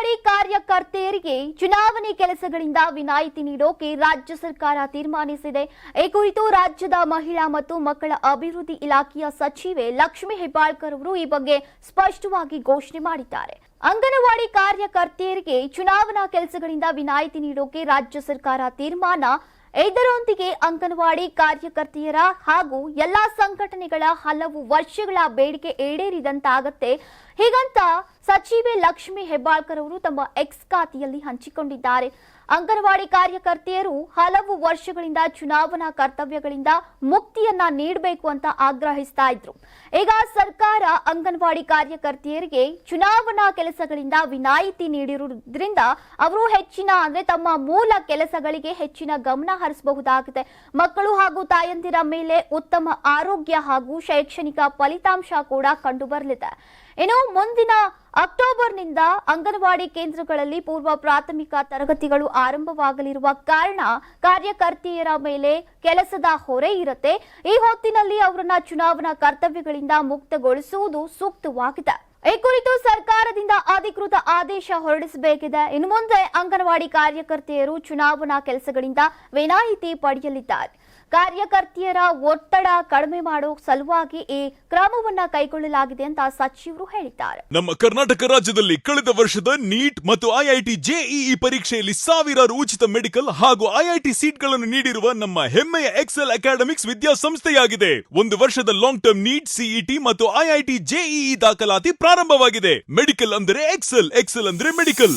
ಅಂಗನವಾಡಿ ಕಾರ್ಯಕರ್ತೆಯರಿಗೆ ಚುನಾವಣೆ ಕೆಲಸಗಳಿಂದ ವಿನಾಯಿತಿ ನೀಡೋಕೆ ರಾಜ್ಯ ಸರ್ಕಾರ ತೀರ್ಮಾನಿಸಿದೆ. ಈ ಕುರಿತು ರಾಜ್ಯದ ಮಹಿಳಾ ಮತ್ತು ಮಕ್ಕಳ ಅಭಿವೃದ್ಧಿ ಇಲಾಖೆಯ ಸಚಿವೆ ಲಕ್ಷ್ಮಿ ಹೆಬ್ಬಾಳ್ಕರ್ ಅವರು ಈ ಬಗ್ಗೆ ಸ್ಪಷ್ಟವಾಗಿ ಘೋಷಣೆ ಮಾಡಿದ್ದಾರೆ. ಅಂಗನವಾಡಿ ಕಾರ್ಯಕರ್ತೆಯರಿಗೆ ಚುನಾವಣಾ ಕೆಲಸಗಳಿಂದ ವಿನಾಯಿತಿ ನೀಡೋಕೆ ರಾಜ್ಯ ಸರ್ಕಾರ ತೀರ್ಮಾನ. ಇದರೊಂದಿಗೆ ಅಂಗನವಾಡಿ ಕಾರ್ಯಕರ್ತೆಯರ ಹಾಗೂ ಎಲ್ಲಾ ಸಂಘಟನೆಗಳ ಹಲವು ವರ್ಷಗಳ ಬೇಡಿಕೆ ಈಡೇರಿದಂತಾಗತ್ತೆ. ಹೀಗಂತ ಸಚಿವೆ ಲಕ್ಷ್ಮಿ ಹೆಬ್ಬಾಳ್ಕರ್ ಅವರು ತಮ್ಮ ಎಕ್ಸ್ ಖಾತೆಯಲ್ಲಿ ಹಂಚಿಕೊಂಡಿದ್ದಾರೆ. ಅಂಗನವಾಡಿ ಕಾರ್ಯಕರ್ತೆಯರು ಹಲವು ವರ್ಷಗಳಿಂದ ಚುನಾವಣಾ ಕರ್ತವ್ಯಗಳಿಂದ ಮುಕ್ತಿಯನ್ನ ನೀಡಬೇಕು ಅಂತ ಆಗ್ರಹಿಸ್ತಾ ಇದ್ರು. ಈಗ ಸರ್ಕಾರ ಅಂಗನವಾಡಿ ಕಾರ್ಯಕರ್ತೆಯರಿಗೆ ಚುನಾವಣಾ ಕೆಲಸಗಳಿಂದ ವಿನಾಯಿತಿ ನೀಡಿರುವುದರಿಂದ ಅವರು ಹೆಚ್ಚಿನ ಅಂದ್ರೆ ತಮ್ಮ ಮೂಲ ಕೆಲಸಗಳಿಗೆ ಹೆಚ್ಚಿನ ಗಮನ ಹರಿಸಬಹುದಾಗಿದೆ. ಮಕ್ಕಳು ಹಾಗೂ ತಾಯಂದಿರ ಮೇಲೆ ಉತ್ತಮ ಆರೋಗ್ಯ ಹಾಗೂ ಶೈಕ್ಷಣಿಕ ಫಲಿತಾಂಶ ಕೂಡ ಕಂಡು ಬರಲಿದೆ ಇನ್ನು ಮುಂದಿನ ಅಕ್ಟೋಬರ್ನಿಂದ ಅಂಗನವಾಡಿ ಕೇಂದ್ರಗಳಲ್ಲಿ ಪೂರ್ವ ಪ್ರಾಥಮಿಕ ತರಗತಿಗಳು ಆರಂಭವಾಗಲಿರುವ ಕಾರಣ ಕಾರ್ಯಕರ್ತೆಯರ ಮೇಲೆ ಕೆಲಸದ ಹೊರೆ ಇರುತ್ತೆ. ಈ ಹೊತ್ತಿನಲ್ಲಿ ಅವರನ್ನ ಚುನಾವಣಾ ಕರ್ತವ್ಯಗಳಿಂದ ಮುಕ್ತಗೊಳಿಸುವುದು ಸೂಕ್ತವಾಗಿದೆ. ಈ ಕುರಿತು ಸರ್ಕಾರದಿಂದ ಅಧಿಕೃತ ಆದೇಶ ಹೊರಡಿಸಬೇಕಿದೆ. ಇನ್ನು ಮುಂದೆ ಅಂಗನವಾಡಿ ಕಾರ್ಯಕರ್ತೆಯರು ಚುನಾವಣಾ ಕೆಲಸಗಳಿಂದ ವಿನಾಯಿತಿ ಪಡೆಯಲಿದ್ದಾರೆ. ಕಾರ್ಯಕರ್ತೆಯರ ಒತ್ತಡ ಕಡಿಮೆ ಮಾಡೋ ಸಲುವಾಗಿ ಈ ಕ್ರಮವನ್ನ ಕೈಗೊಳ್ಳಲಾಗಿದೆ ಅಂತ ಸಚಿವರು ಹೇಳಿದ್ದಾರೆ. ನಮ್ಮ ಕರ್ನಾಟಕ ರಾಜ್ಯದಲ್ಲಿ ಕಳೆದ ವರ್ಷದ ನೀಟ್ ಮತ್ತು ಐಐಟಿ ಜೆಇಇ ಪರೀಕ್ಷೆಯಲ್ಲಿ ಸಾವಿರಾರು ಉಚಿತ ಮೆಡಿಕಲ್ ಹಾಗೂ ಐಐಟಿ ಸೀಟ್ಗಳನ್ನು ನೀಡಿರುವ ನಮ್ಮ ಹೆಮ್ಮೆಯ ಎಕ್ಸೆಲ್ ಅಕಾಡೆಮಿಕ್ಸ್ ವಿದ್ಯಾಸಂಸ್ಥೆಯಾಗಿದೆ. ಒಂದು ವರ್ಷದ ಲಾಂಗ್ ಟರ್ಮ್ ನೀಟ್, ಸಿಇಟಿ ಮತ್ತು ಐಐಟಿ ಜೆಇಇ ದಾಖಲಾತಿ ಪ್ರಾರಂಭವಾಗಿದೆ. ಮೆಡಿಕಲ್ ಅಂದರೆ ಎಕ್ಸೆಲ್ ಎಕ್ಸೆಲ್ ಅಂದ್ರೆ ಮೆಡಿಕಲ್.